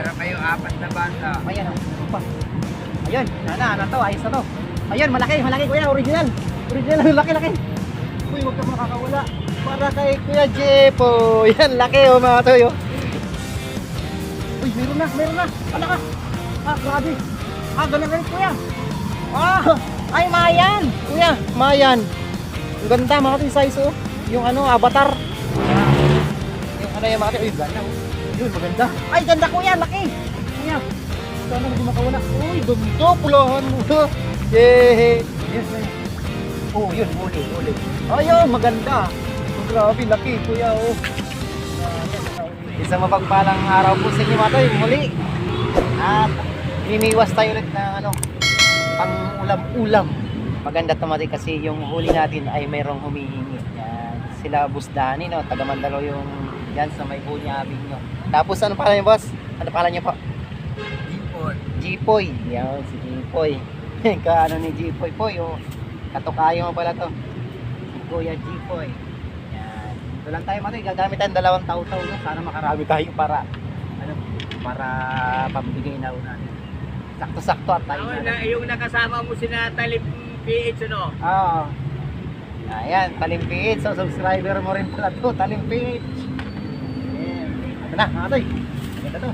Meron kayo apat na banda. Ayan, oh. Ayun, sana, ano to, ayos na to. Ayun, malaki, malaki kuya, original. Original, laki, laki. Uy, huwag ka makakawala. Para kay Kuya Jepo. Yan, laki oh mga toy oh. Uy, meron na, meron na. Ano ka? Ah, grabe. Ah, ganun rin kuya. Ah, ay mayan. Kuya, mayan. Ang ganda mga toy size oh. Yung ano, avatar. Yung ano yung mga toy. Uy, ganda oh. Yun, maganda. Ay, ganda kuya, laki. Kuya, sana hindi makawala. Uy, ganda, pulahan mo. Yay! Yes, yes. Oh, yun, huli, huli. Ayun, maganda. Oh, grabe, laki, kuya, oh. Isang mapagpalang araw po sa inyo, mga toy, muli. At niniwas tayo ulit ng ano, pang ulam-ulam. Maganda tumati kasi yung huli natin ay merong humihingi. Yan. Sila Busdani, no? Taga Mandalo yung yan sa may bunyabing nyo. Tapos ano pala niyo, boss? Ano pala niyo po? Dipon. Jipoy. Yan, si Jipoy. Kaano ni Jipoy po, yung katukayo mo pala to. Si Kuya Jipoy. Yan. Ito lang tayo matoy, gagamit tayong dalawang taw-taw. No? Sana makarami tayo para, ano, para pambigay na natin. Sakto-sakto at tayo. Ako na. na, yung nakasama mo si Natalie PH, ano? Oo. Ayan, Talimpiit. So, subscriber mo rin pala to, Talimpiit. Ayan. Mga toy. Maganda to.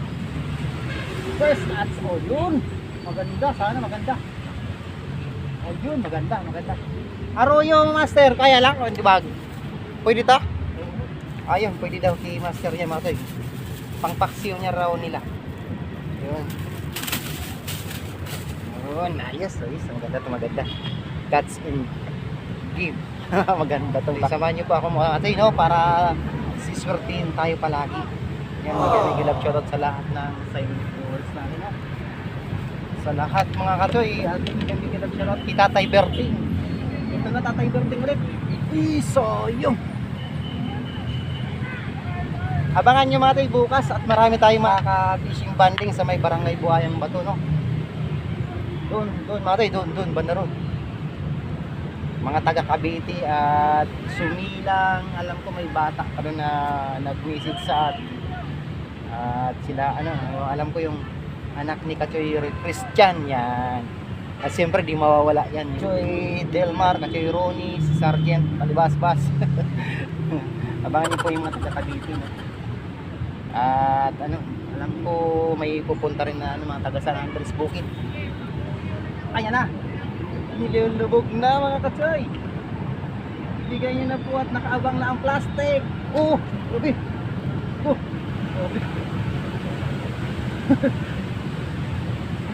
First, that's all yun. Maganda, sana maganda. Oh, yun, maganda, maganda. Arroyo, master, kaya lang, o, di ba? Pwede ta? Ayun, pwede daw kay master niya, mga toy. Pangpaksiw niya raw nila. Yun. Yun, ayos, ayos. Maganda to, maganda. Cuts and give. maganda to. Samahan niyo po ako mga ate, no? Para siswertihin tayo palagi. Yan, magandang gilap shoutout sa lahat ng silent viewers natin, no? Sa lahat mga katoy, at magandang gilap shoutout kay Tatay Berting. Ito na Tatay Berting ulit. Iso, yung. Abangan nyo mga toy bukas at marami tayong makaka-fishing banding sa may barangay Buhayang Bato, no? Doon, doon mga toy, doon, doon, banda road mga taga Cavite at sumilang alam ko may bata pa na nag-message sa atin at sila ano alam ko yung anak ni Kachoy Christian yan at siyempre di mawawala yan Choy Delmar, Kachoy Ronnie, si Sergeant Palibasbas abangan niyo po yung mga taga Cavite no? at ano alam ko may pupunta rin na ano, mga taga San Andres Bukid ayan na nilulubog na mga katsoy. Bigay niyo na po at nakaabang na ang plastic. Oh, grabe. Oh.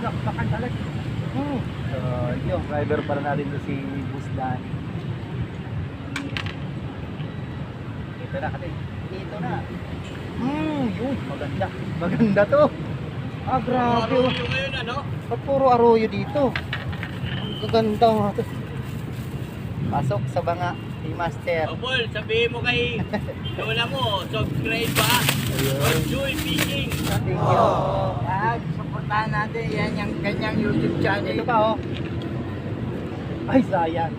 Nakpakan talaga. Hmm. So, yung driver para natin to si Bus Danny. Ito na kasi. Ito na. Hmm, yun. Maganda. Maganda to. Ah, grabe. oh. Yung ngayon, ano? Ba't puro arroyo dito? Ang gaganda mga to. Pasok sa banga ni Master. O, Paul, sabihin mo kay Lola mo, subscribe ba? Enjoy fishing. Thank you. At supportahan natin yan yung kanyang YouTube channel. Ito pa oh. Ay, sayang.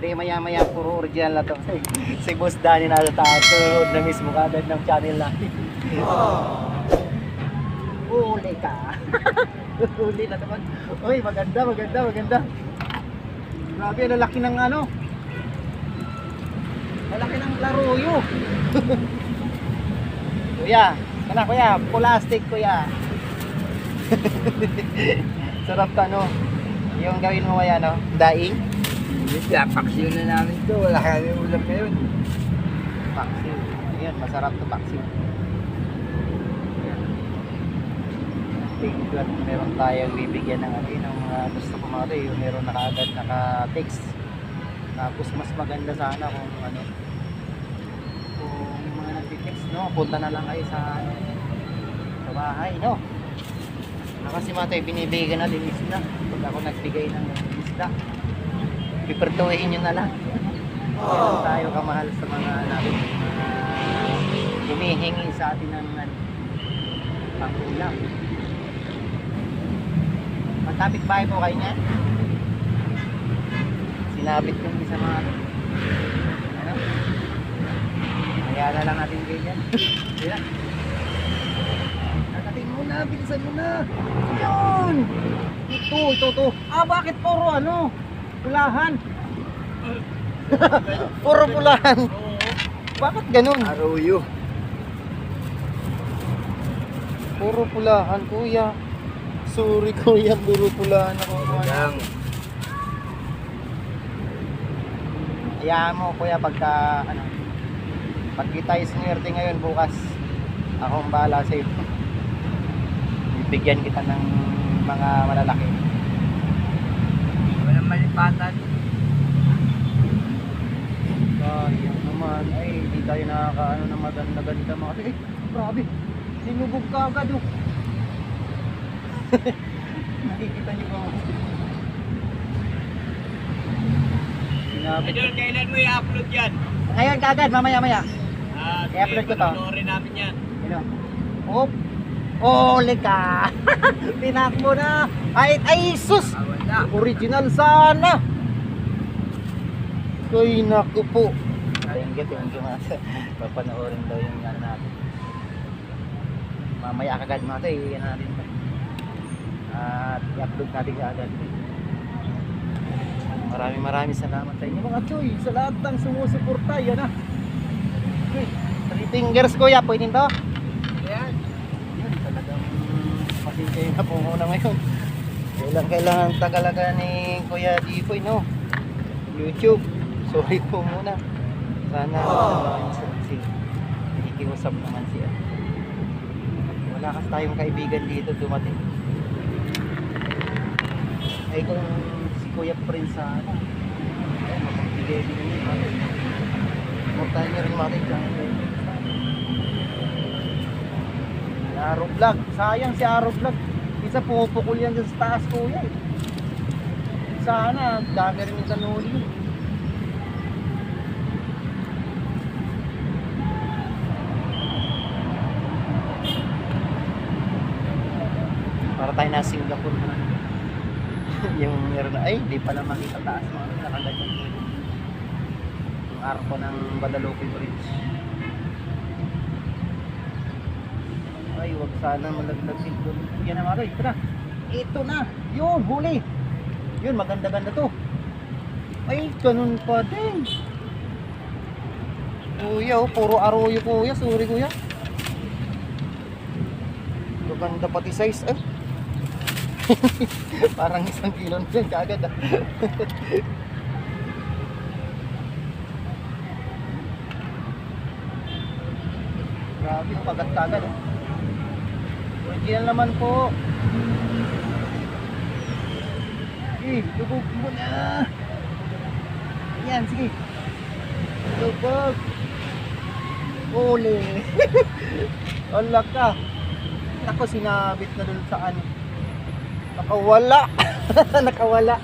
Hindi, maya maya puro original na to. si Boss Danny na sa taas. Sunod na mismo kagad ng channel natin. Huli ka. Huli na naman. Uy, maganda, maganda, maganda. Grabe, lalaki ng ano. Lalaki ng laruyo. Kuya, kana kuya, plastic kuya. Sarap ka no. Yung gawin mo kaya no, daing. Paksiw na namin to. Wala kami ulam ngayon. Paksiw. Ayan, masarap to paksiw. At meron tayong bibigyan ng ano ng mga gusto ko mga to, yung meron na kaagad naka-text. Tapos mas maganda sana kung ano, kung yung mga nagtitext, no, punta na lang kayo sa, sa bahay, no. Kasi mga tayo, binibigyan natin isda. Pag ako nagbigay ng isda, pipertuhin nyo na lang. Meron tayo kamahal sa mga natin, mga humihingi sa atin ng ano, pangulam. Magkapit bahay po kayo niyan? Sinabit yung isa mga ano? Kaya na lang natin kayo dyan. Sige na. bilisan mo na. Yun! Ito, ito, ito. Ah, bakit puro ano? Pulahan. puro pulahan. Bakit ganun? Aruyo. Puro pulahan, kuya. Sorry, kuya. Puro pulahan ako. Lang. Hayaan mo, kuya, pagka, ano, pag kita sinwerte ngayon bukas, ako ang bahala sa'yo. Bibigyan kita ng mga malalaki. Walang malipatan. Sayang naman. Ay, hindi tayo nakakaano ng maganda-ganda mga kasi. Eh, grabe. Sinubog ka agad oh. Nakikita niyo ba? Sinabi ko. Idol, kailan mo i-upload yan? Ngayon kagad, mamaya-maya. Ah, I-upload ko to. panoorin namin yan. Ano? Hop. Oli ka. Tinakbo na. Ay, ay, sus. Ah, wala. Original sana. Ay, naku po. Thank you, thank you mga Papanoorin daw yung ano natin. Mamaya kagad mga tayo, iyan natin. At i-upload natin kagad. Maraming maraming salamat sa inyo mga choy. Sa lahat ng sumusuporta. Yan ah. Three fingers kuya, pwede to? Yan. Yun, talagang pasensya na po muna ngayon. Kailang kailangan tagalaga ni Kuya Dipoy, no? YouTube. Sorry po muna. Sana oh. si nakikiusap naman siya. Wala kasi tayong kaibigan dito dumating. Ay kung si Kuya Prince sana. Ay, mapagbigay din yun. Mortal niya rin mga kaibigan. Aro Vlog. Sayang si Aro Vlog. Isa pumupukul yan dyan sa taas kuya eh. Sana, dami rin yung tanuli. Para tayo na Singapore na. yung meron na, ay, di pala makita arko ng Guadalupe Bridge. Ay, wag sana malaglag dito. Yan na mga ito na. Ito na. Yun, huli. Yun, maganda-ganda to. Ay, ganun pa din. Kuya, oh, puro aroyo kuya. Sorry kuya. Maganda pati size eh. Parang isang kilo na yan kagad ah. Grabe, pagat-agad ah. Original naman po. Eh, lubog mo na. Yan, sige. Lubog. Uli. Wala ka. Ako, sinabit na dun sa ano. Nakawala. Nakawala.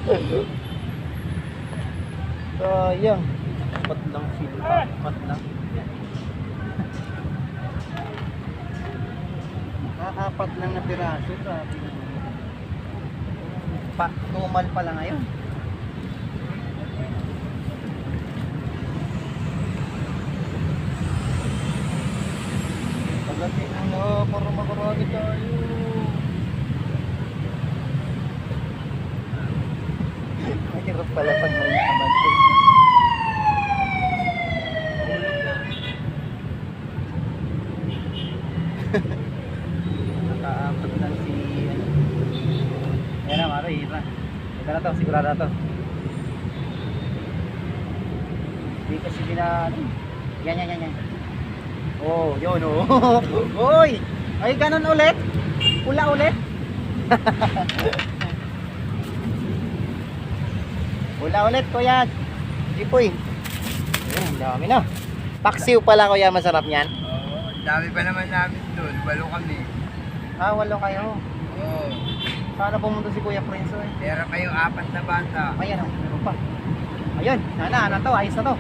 Sayang. Apat lang sila. Apat lang. Apat lang na piraso. Grabe. Pa, tumal pala ngayon. Pagdating na, para makarami tayo. Mahirap pala pag nakamante. Nakaapat lang si ano. Ayan na, Maro, hihit na. Ito na to, sigurado na to. Hindi kasi bina, ano, yan, yan, yan, yan. Oh, yun, oh. Uy! Ay, ganun ulit? Pula ulit? Pula ulit, kuya. Ipoy. Ang dami na. Paksiw pala, kuya. Masarap niyan. Oo. ang dami pa naman namin doon. Walo kami. Ah, walo kayo. Sana pumunta si Kuya Prince, eh. Pera kayong apat na bata. Ayan, oh, meron pa. Ayun, sana, ano to, ayos na to.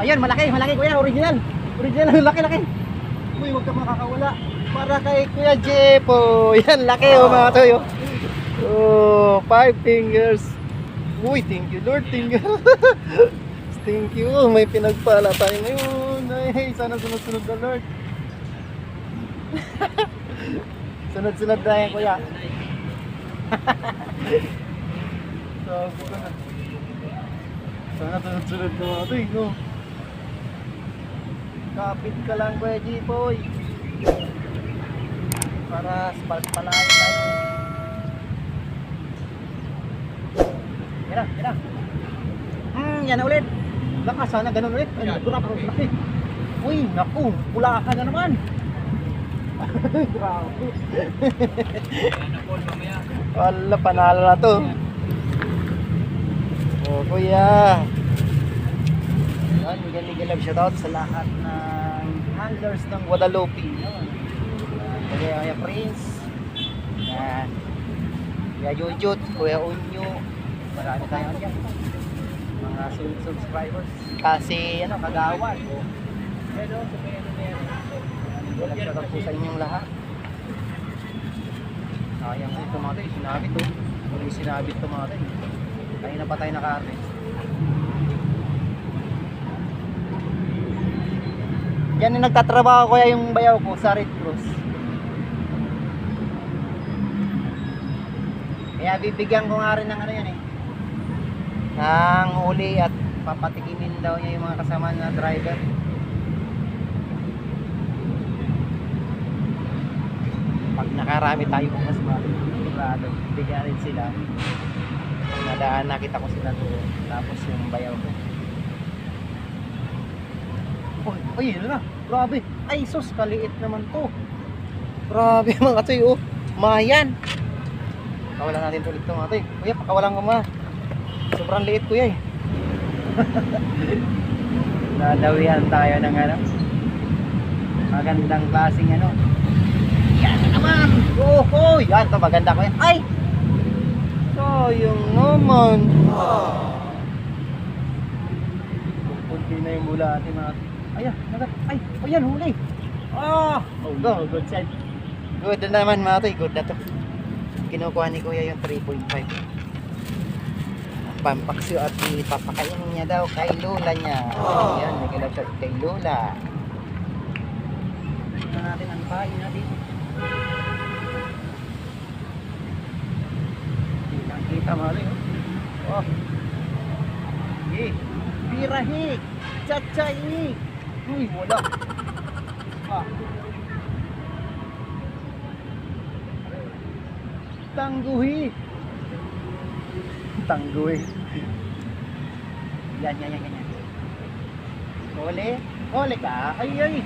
Ayun, malaki, malaki kuya, original. Original, laki, laki. Uy, huwag ka makakawala. Para kay Kuya Jepo. Yan, laki oh, mga toyo. Oh, five fingers. Uy, thank you Lord, thank you. thank you, may pinagpala tayo ngayon. Ay, sana sunod-sunod na Lord. Sunod-sunod yan, kuya. Sabi ko na. Sana sunod-sunod na mga eh, no? Kapit ka lang, Kuya G-Boy. Para palayo tayo. Yan na. Hmm, yan na ulit. Lakas, sana ganun ulit. Ay, grab, laki. Uy, naku, pula ka na naman. Grabe. Yan na Paul, mamaya. Wala, panalo na to. Oh, kuya. Yan, mega love shoutout sa lahat ng handlers ng Guadalupe. Yan. Kuya, kuya Prince. Yan. Kuya Jujut, Kuya Unyo. Marami tayong dyan. Mga sub- subscribers. Kasi, ano, kagawan. Pero. Walang shoutout po sa inyong lahat. Sayang ito mga tayo, sinabit to. Muli sinabit mga tayo. Na pa tayo naka-harvest. Yan yung nagtatrabaho kuya yung bayaw ko sa Red Cross. Kaya bibigyan ko nga rin ng ano yan eh. Ng huli at papatikimin daw niya yung mga kasama na driver. Nakarami tayo mas sigurado bigyan rin sila nadaan nakita ko sila doon tapos yung bayaw ko Uy, uy, yun na. Grabe. Ay, sus, kaliit naman to. Grabe mga toy, oh. Mayan. Pakawalan natin ulit ito mga toy. Kuya, pakawalan ka ma. Sobrang liit kuya eh. Nadawihan tayo ng ano. Magandang klaseng ano. Yan na naman. Oh, oh. Yan, to maganda ko yan. Ay! Sayang naman. Kunti na yung bulati mga Ayan, nagat. Ay, ayan, huli. Ah! Oh, go, good side. Good na naman mga toy, good na to. Kinukuha ni Kuya yung 3.5. Pampaksyo at ipapakainin niya daw kay Lola niya. Ayan, may kilabsat kay Lola. Ito natin ang pain natin. Kita toy, oh. Oh. Eh, pirahik. Chachai. Uy, wala. Ah. Tangguhi. Tangguhi. Yan, yan, yan, yan. Huli. Huli ka. Ay, ay.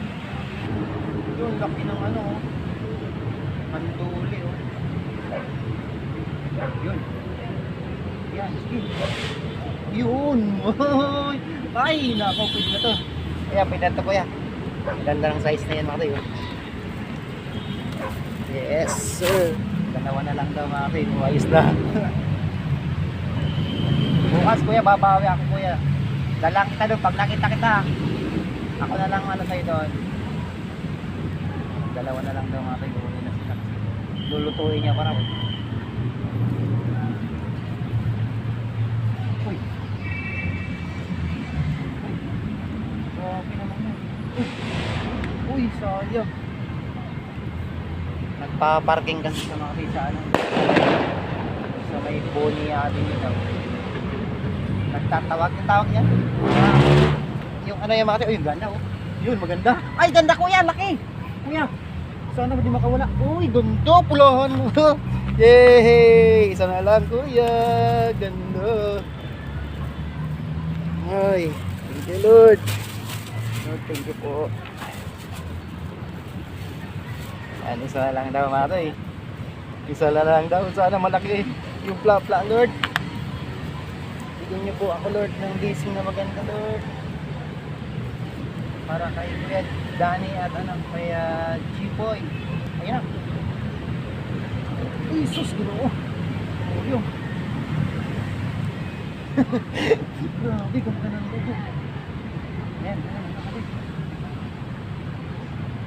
Yung laki ng ano. oh. Manduli, oh. Yun. Yan, sige. Yun. Ay, nako, pwede na to. Kaya, pwede na to, kuya. Ganda ng size na yan, mga tayo. Yes, sir. Dalawa na lang daw, mga tayo. Ayos na. Bukas, kuya, babawi ako, kuya. Dalang kita doon. Pag nakita kita, ako na lang ano sa'yo doon. Dalawa na lang daw, mga tayo. Lulutuin niya para. Uy. Grabe naman yun. Uy, sayang. Nagpa-parking kasi sa mga sa ano. Sa may Boni Avenue daw. Nagtatawag yung tawag niya. Ah, yung ano yung mga tayo. Uy, ganda oh. Yun, maganda. Ay, ganda kuya, laki. Kuya, sana ba di makawala? Uy, ganda, pulahan mo. Yay! Isa na lang kuya. Ganda. Ay, thank you Lord. Lord, thank you po. Yan, isa na lang daw mga to eh. Isa na lang daw. Sana malaki yung pla-pla, Lord. Bigyan niyo po ako, Lord, ng blessing na maganda, Lord. Para kay Kuya Danny at ano, kay uh, G-Boy. Ayan na. Uy, sus, ginoo. Yun. Grabe, ganda ng logo. Ayan, ayan, nakakabit.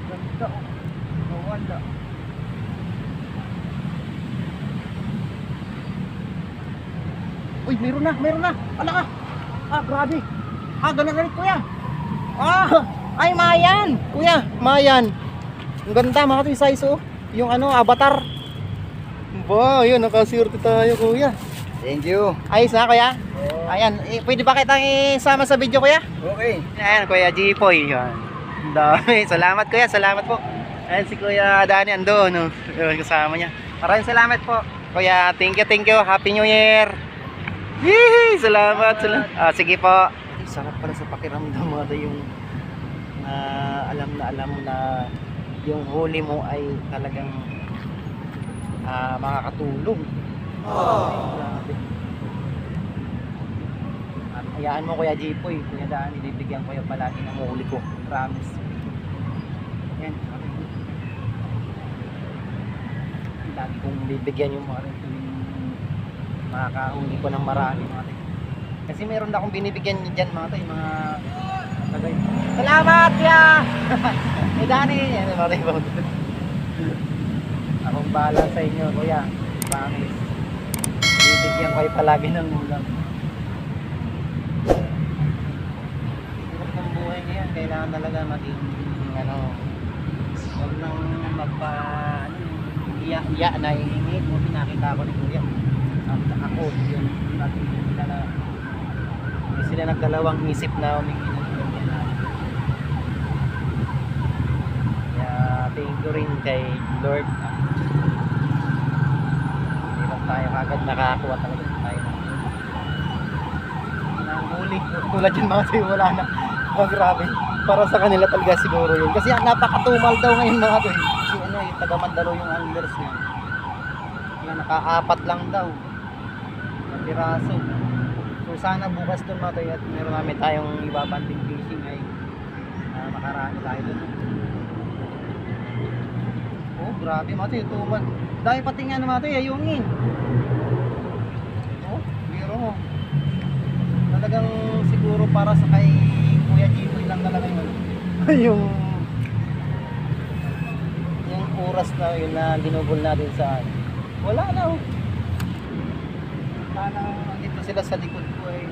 Ganda, oh. Nawala. Uy, meron na, meron na. Ala ka. Ah, grabe. Ah, ganun ganit, kuya. Ah, ay, mayan. Kuya, mayan. Ang ganda, mga ito yung size, oh. yung ano, avatar. Ba, yun, nakasirte tayo, kuya. Thank you. Ayos na, kuya. Ayan, eh, pwede ba kitang isama sa video, kuya? Okay. Ayan, Kuya Jipoy. Yan. Ang dami. Salamat, Kuya. Salamat po. Ayan, si Kuya Dani ando, no? Yun, kasama niya. Maraming salamat po. Kuya, thank you, thank you. Happy New Year. Yee! Salamat, salamat. Ah, sige po. Sarap pala sa pakiramdam ito yung na alam na alam mo na yung huli mo ay talagang ah, makakatulong. Grabe. At hayaan mo Kuya Jipoy, Kuya Daan, ibibigyan ko yung palagi ng huli ko. Promise. Yan. Lagi kong bibigyan yung mga makakahuli ko ng marami mga tayo. Kasi meron na akong binibigyan dyan mga tayo, mga. Salamat ya! Eh Dani! Yan mga tayo. Akong bahala sa inyo, Kuya. Promise. Bibigyan ko palagi ng ulam. Hirap ng buhay ngayon, kailangan talaga maging ano, huwag nang magpa ano, iya, iya na hihingi mo pinakita ko ni Kuya. Ako, yung natin sila na hindi sila nagdalawang isip na humingi ng tulong natin. Kaya thank you rin kay Lord. Hindi lang tayo kagad nakakakuha talaga tayo ng huli. Tulad yun mga tayo, wala na. Oh, grabe. Para sa kanila talaga siguro yun. Kasi napakatumal daw ngayon mga tayo. Si ano, yung taga Mandalo yung anglers niya. Yan, nakaapat lang daw. Na piraso. So sana bukas doon mga tayo at meron namin tayong ibabanding fishing ay uh, makarami tayo doon. Grabe mga tayo, tumal. Dahil pati nga naman tayo, ayungin. Oh, biro mo. Talagang siguro para sa kay Kuya Jimmy lang talaga yun. yung yung oras na yun na ginugol natin sa ano. Wala na oh. Sana dito sila sa likod ko eh.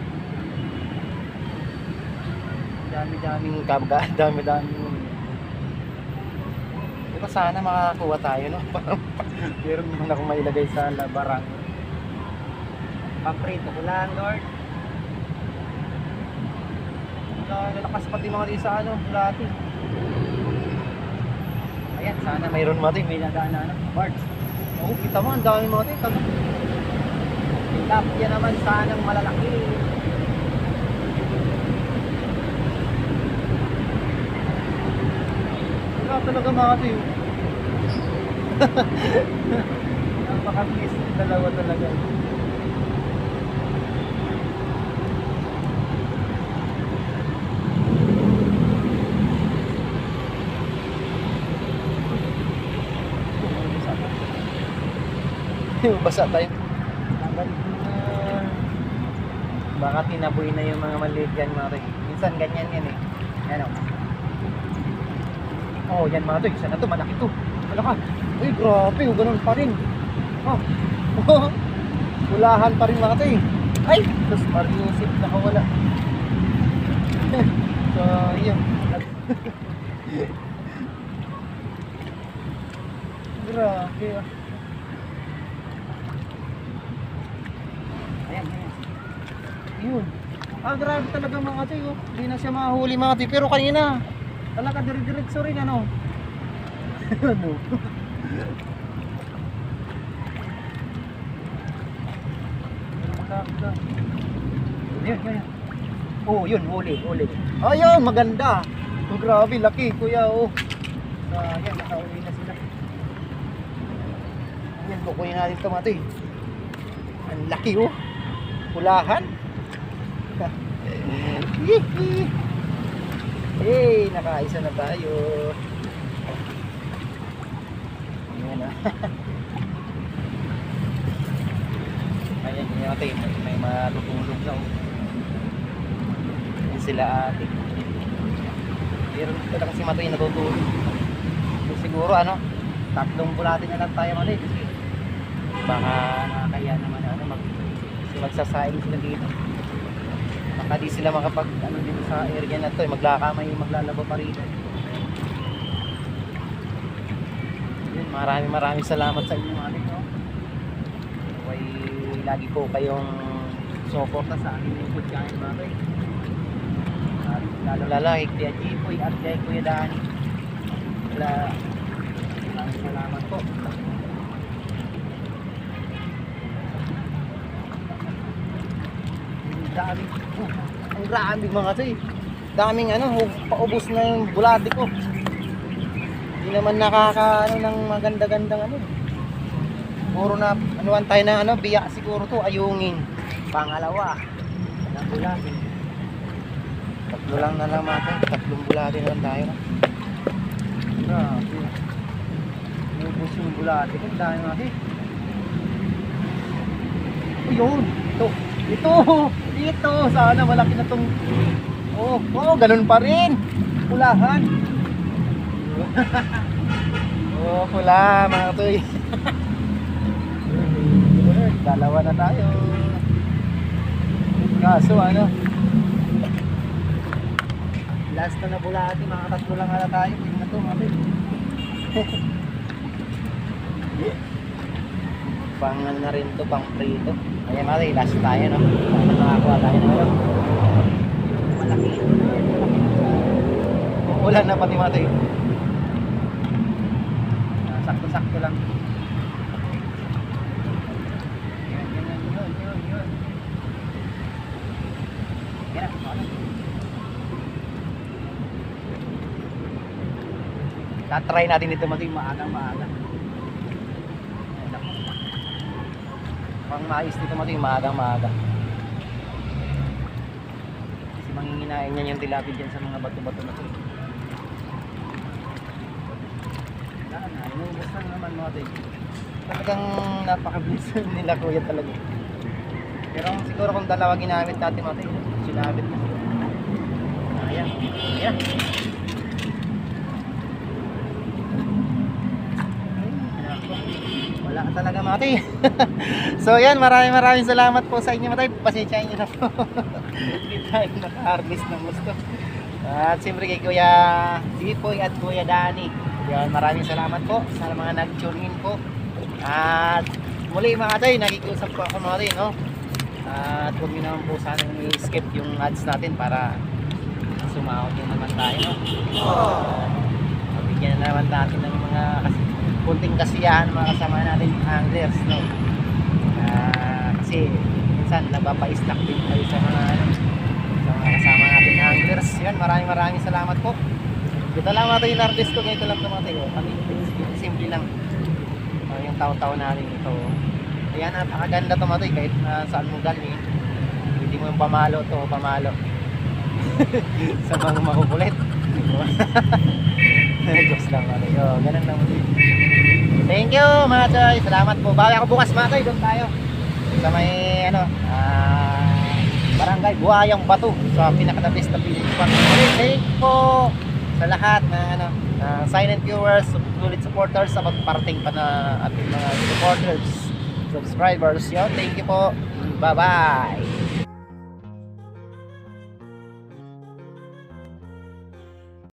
Dami-daming kabga, dami-daming Pero sana makakakuha tayo no. Meron naman akong mailagay sa labarang. Paprito ko lang, Lord. Nalakas pati mga di sa ano, dati. Ayan, sana mayroon mati, may nadaan na ano, parts. Oo, kita mo, ang dami mati. Taga. Tilapia naman sanang malalaki. Wala talaga mati. Napaka-miss yung dalawa talaga. Basa tayo. Baka tinaboy na yung mga maliit yan mga toy. Minsan ganyan yan eh. Yan o. Oh, yan mga toy. Isa na to, malaki to. Malaka. Uy, grabe. oh, Ganun pa rin. Oh. Ulahan pa rin mga toy. Ay! Tapos marinisip nakawala. so, yun. grabe ah. Ayan, ayan. Yun. Ah, grabe talaga mga ate, oh. Hindi na siya mahuli mga ate. Pero kanina, talaga dire-diretso rin, ano. ano? Yun, yun. Oh, yun, huli, huli. Ayun, maganda. Oh, grabe, laki, kuya, oh. Sayang, nakauwi na sila. Ayan, kukunin natin ito, ate. Ang laki oh. Pulahan. Hihi. Hey, nakaisa na tayo. Ayan ah. Ayan, yun ate. May, matutulog na oh. Yan sila ate. Pero dito na kasi matoy natutulog. So, siguro ano, tatlong bulatin na lang tayo mali kasi baka nakakaya naman ano mag magsasaing sila dito baka di sila makapag ano dito sa area na to eh, maglakamay maglalaba pa rito yun Maraming maraming salamat sa inyo mga no? Way, lagi po kayong suporta sa aking YouTube channel mga kay. Lalo lalo kay Kuya Jipoy at kay Kuya Dani. Wala, maraming salamat po. Dami, oh, ang dami mga kay. Daming ano, paubos na yung bulati ko. Hindi naman nakaka ano ng maganda-gandang ano. Puro na anuan tayo na ano, biya siguro to, ayungin. Pangalawa. Ang bulati. Tatlo lang na lang kay. Tatlong bulati na lang tayo. Grabe. Ubus yung bulati ko. Mga kay. Ayun. Ito. Ito. Ito. Sana malaki na tong Oh, oh, ganun pa rin. Pulahan. oh, pula mga toy. Dalawa na tayo. Kaso ano? Last na na bulati, mga tatlo lang tayo. Na to, mga toy. Pang ano na rin to, pang prito. Ayan toy, last tayo, no? Sana nakakuha tayo na yun. Malaki. Ulan na pati tayo. Ah, Sakto-sakto lang. Yan, yan, yan, yun, yun, yun. Yan na, okay na. Tatry natin ito mga tayo, maaga-maaga. Ayan, naku. Pang maayos dito mga tayo, maaga-maaga. Kasi manginginain niya yung tilapia dyan sa mga bato-bato na to. Wala na, inubos lang naman mga tayo. Talagang napakabilis nila kuya talaga. Pero siguro kung dalawa ginamit dati mga tayo, sinabit na. Ayan, ayan. Wala ka talaga mati. so yan, maraming maraming salamat po sa inyo matay. Pasensyahin niyo na po. Hindi tayo naka-harvest ng gusto. At siyempre kay Kuya Jipoy at Kuya Dani. Yan, maraming salamat po sa mga nag-tune in po. At muli mga tay, nakikiusap po ako mga tay, no? At huwag niyo naman po sana i-skip yung ads natin para sumahod din naman tayo, no? At mabigyan na naman natin ng mga kasi kunting kasiyahan mga kasama natin anglers, no? Ah, kasi minsan nagpapa-stack din tayo sa mga ano, sa mga kasama natin anglers. Yan, maraming maraming salamat po. Ito lang mga yung artist ko, ganito lang ito mga tayo. Kami, simple lang. Ah, yung tao-tao natin ito. Ayan, napakaganda tayo, kahit uh, saan mo galing. Hindi mo yung pamalo to, pamalo. sa mga makukulit. Jokes lang mga tayo. Oh, ganun lang. Thank you mga choy. Salamat po. Bawi ako bukas mga choy. Doon tayo. Sa may ano, ah, barangay Buhayang Bato. Sa pinaka-best na spot. Okay, thank po sa lahat na ano, na silent viewers, sulit supporters sa magparating pa na ating mga supporters, subscribers. Yun, thank you po. Bye-bye.